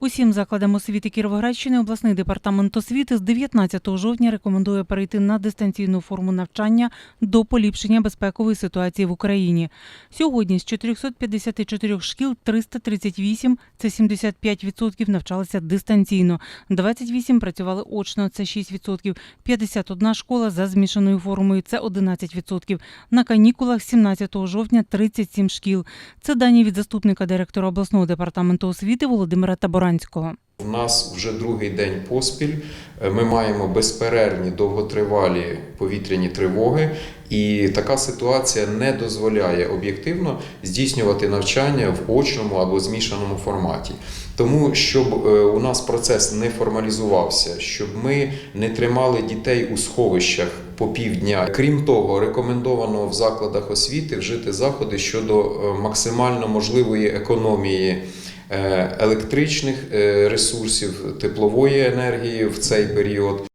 Усім закладам освіти Кіровоградщини обласний департамент освіти з 19 жовтня рекомендує перейти на дистанційну форму навчання до поліпшення безпекової ситуації в Україні. Сьогодні з 454 шкіл 338, це 75%, навчалися дистанційно, 28 працювали очно, це 6%, 51 школа за змішаною формою, це 11%. На канікулах 17 жовтня 37 шкіл. Це дані від заступника директора обласного департаменту освіти Володимира Таборанського. У нас вже другий день поспіль. Е, Ми маємо безперервні довготривалі повітряні тривоги, і така ситуація не дозволяє об'єктивно здійснювати навчання в очному або змішаному форматі. Тому, щоб е, у нас процес не формалізувався, щоб ми не тримали дітей у сховищах по півдня. Крім того, рекомендовано в закладах освіти вжити заходи щодо е, максимально можливої економії електричних е, ресурсів, теплової енергії в цей період.